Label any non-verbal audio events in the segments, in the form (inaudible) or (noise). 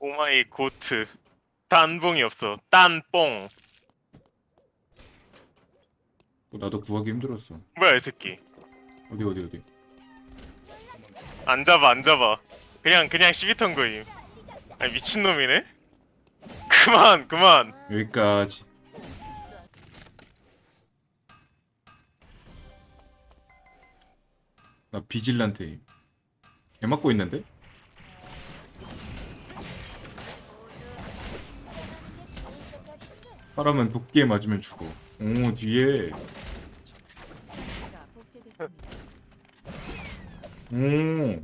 오마이 고트 딴봉이 없어 딴뽕 어, 나도 구하기 힘들었어. 뭐야 이 새끼 어디 어디 어디. 안 잡아 안 잡아 그냥 그냥 시비턴 거임 아니 미친 놈이네 (laughs) 그만 그만 여기까지. 나 비질란테. 개 맞고 있는데? 사람은 도끼에 맞으면 죽어. 오 뒤에. 오.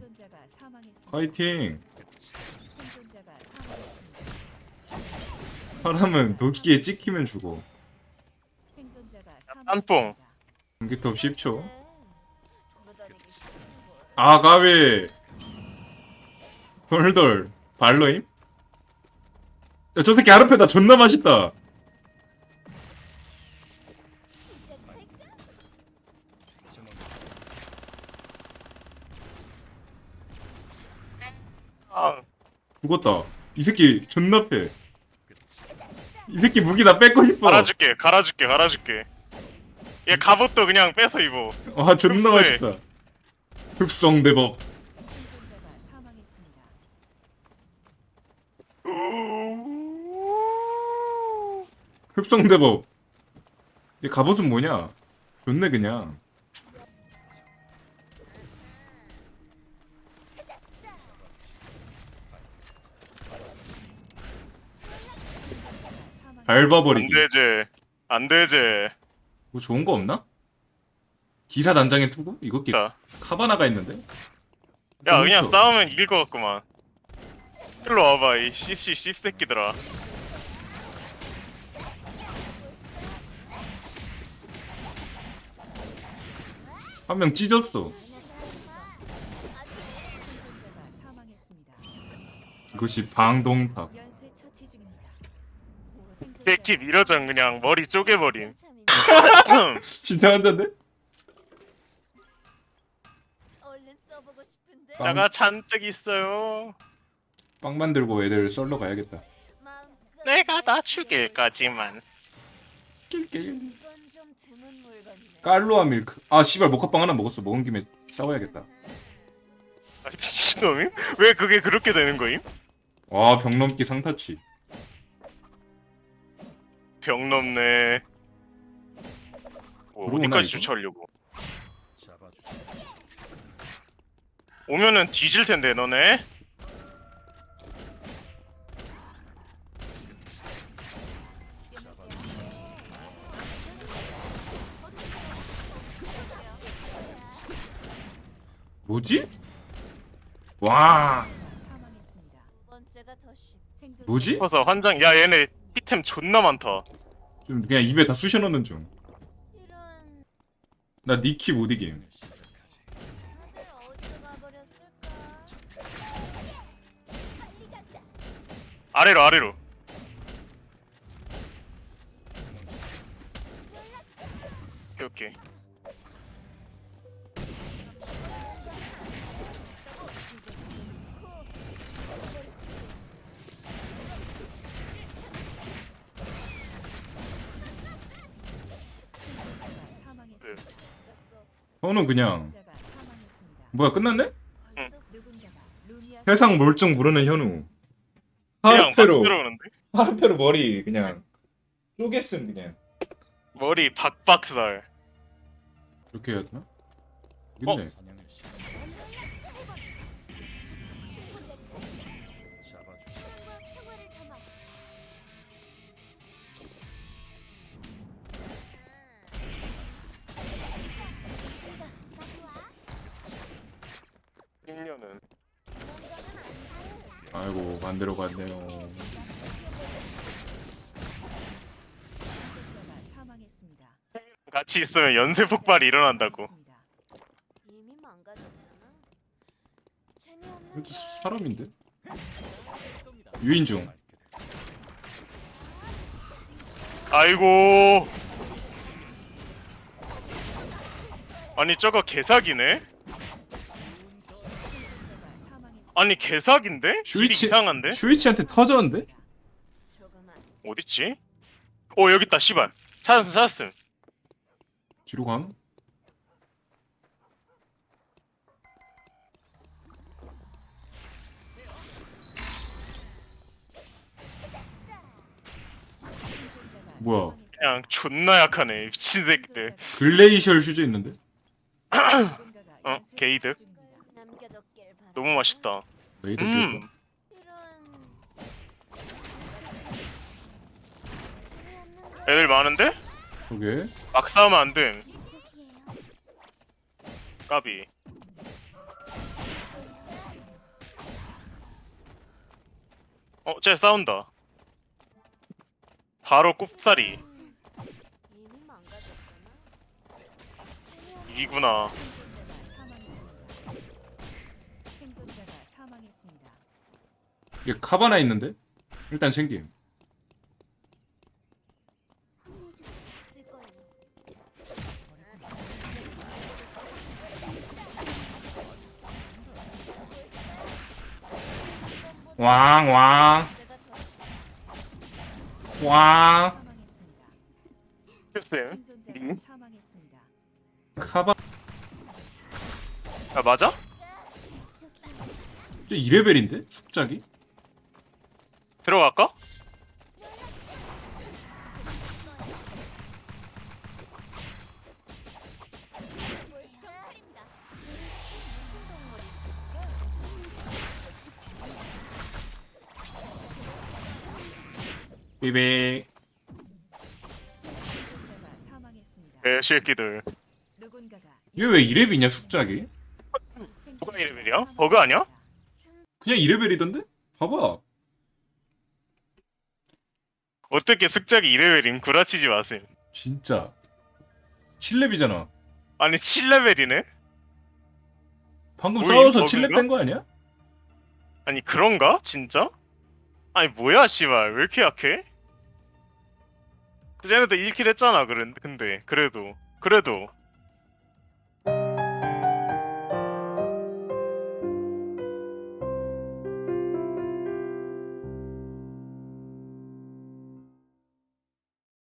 파이팅. 사람은 도끼에 찍히면 죽어. 사망했습니다. 전기톱 10초. 아 가위. 돌돌 발로임? 야, 저 새끼 아르페다 존나 맛있다. 아, 죽었다. 이 새끼 존나 패. 이 새끼 무기 다 뺏고 싶어. 갈아줄게 갈아줄게 갈아줄게 얘 갑옷도 그냥 뺏어 입어 와 존나 흡수해. 맛있다. 흡성 대법. 생존자가 사망했습니다. 흡성 대법. 얘 갑옷은 뭐냐? 좋네 그냥. 밟아버리기. 안 되지 안 되지 뭐 좋은 거 없나? 기사 단장의 투구? 이거 끼야 카바나가 있는데? 그냥 그렇죠. 싸우면 이길 것 같구만 일로 와봐 이 씨씨 씨 새끼들아 한 명 찢었어. 사망했습니다. 이것이 방동탑. 연쇄 처치 중입니다. 생존자가 새끼 밀어전 그냥 머리 쪼개버림 (laughs) 진짜 한잔데? 얼른 써보고 싶은데 빵, 자가 잔뜩 있어요 빵 만들고 애들 썰러 가야겠다. 내가 다. 이건 좀 드문 물건이네. 깔로아 밀크. 아 씨발 모카빵 하나 먹었어. 먹은 김에 싸워야겠다. 아니 미친놈임? 왜 그게 그렇게 되는 거임? 와 병넘기 상타치. 병 넘네 뭐, 그러구나, 어디까지 이거. 주차하려고 오면은 뒤질 텐데 너네 뭐지? 와 사망했습니다. 번째가 더 쉽. 생존자 뭐지? 싶어서 환장 야 얘네 피템 존나 많다 좀 그냥 입에 다 쑤셔 넣는 중. 나 니키 못 이김. 아래로 아래로 오케이 오케이 저는 그냥. 뭐야 끝났네? 루미아 세상 몰증 모르는 현우. 하르페로 들어오는데 하르페로 머리 그냥 쪼갰음 그냥. 머리 박박살 이렇게 해야 되나? 어? 있네. 아이고 만들어 갔네요. 같이 있으면 연쇄 폭발이 일어난다고 사망했습니다. 이미 망가졌잖아. 재미없는 이것도 걸. 사람인데? 유인 중. 아이고 아니 저거 개사기네 생존자가 사망했습니다. 아니 개사기인데? 슈이치- 이상한데? 쇼이치한테 터졌는데? 어딨지? 어 여기 있다 씨발 찾았음 찾았음 뒤로 감? 뭐야? 그냥 존나 약하네 미친 새끼들 글레이셜 슈즈 있는데? (clears throat) 어, 게이드. 너무 맛있다 레이더 음 애들 많은데? 그게 막 싸우면 안돼 이쪽이에요. 까비 어, 쟤 싸운다. 바로 꼽사리. 이구나. 얘 카바나 있는데? 일단 챙김. 왕왕 왕. 글쎄. 사망했습니다. 카바 아, 맞아? 저 2레벨인데? 숙작이? 들어갈까? 경찰입니다. 비비 생존자가 사망했습니다. 개 새끼들. 누군가가 얘왜 2레벨이냐 숙작이? 누가 이 레벨이야? 버그 아니야? 그냥 2레벨이던데? 봐봐 어떻게 숙작이 2레벨임? 구라치지 마셈. 진짜 7렙이잖아 아니 7레벨이네? 방금 뭐임, 싸워서 버그인가? 7렙 된거 아니야? 아니 그런가? 진짜? 아니 뭐야 씨발 왜 이렇게 약해? 쟤네도 1킬 했잖아 그런 근데 그래도 그래도